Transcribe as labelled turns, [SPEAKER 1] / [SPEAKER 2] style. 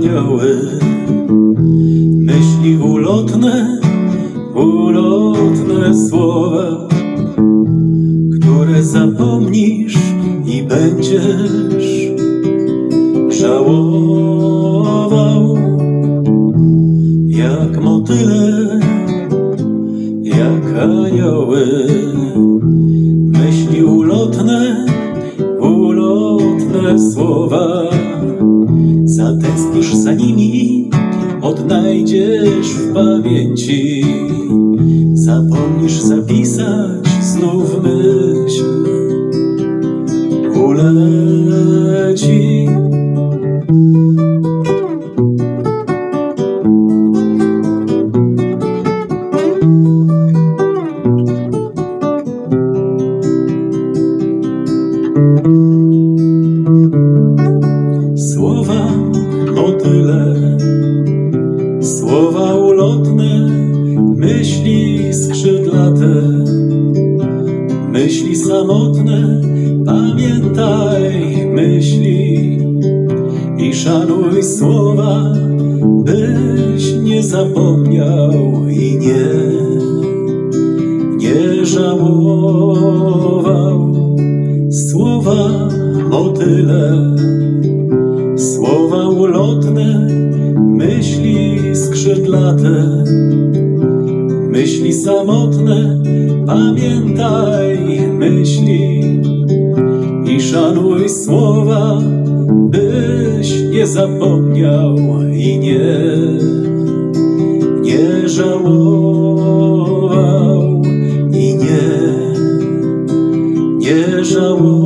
[SPEAKER 1] anioły. Myśli ulotne, ulotne słowa, które zapomnisz i będziesz żałował. Jak motyle, jak anioły. Myśli ulotne, ulotne słowa. Zatęsknisz za nimi, odnajdziesz w pamięci. Zapomnisz zapisać znów myśl. Uleci. Słowa motyle, słowa ulotne, myśli skrzydlate, myśli samotne, pamiętaj myśli. I szanuj słowa, byś nie zapomniał i nie, nie żałował. Słowa motyle, myśli skrzydlate, myśli samotne, pamiętaj myśli i szanuj słowa, byś nie zapomniał i nie, nie żałował i nie, nie żałował.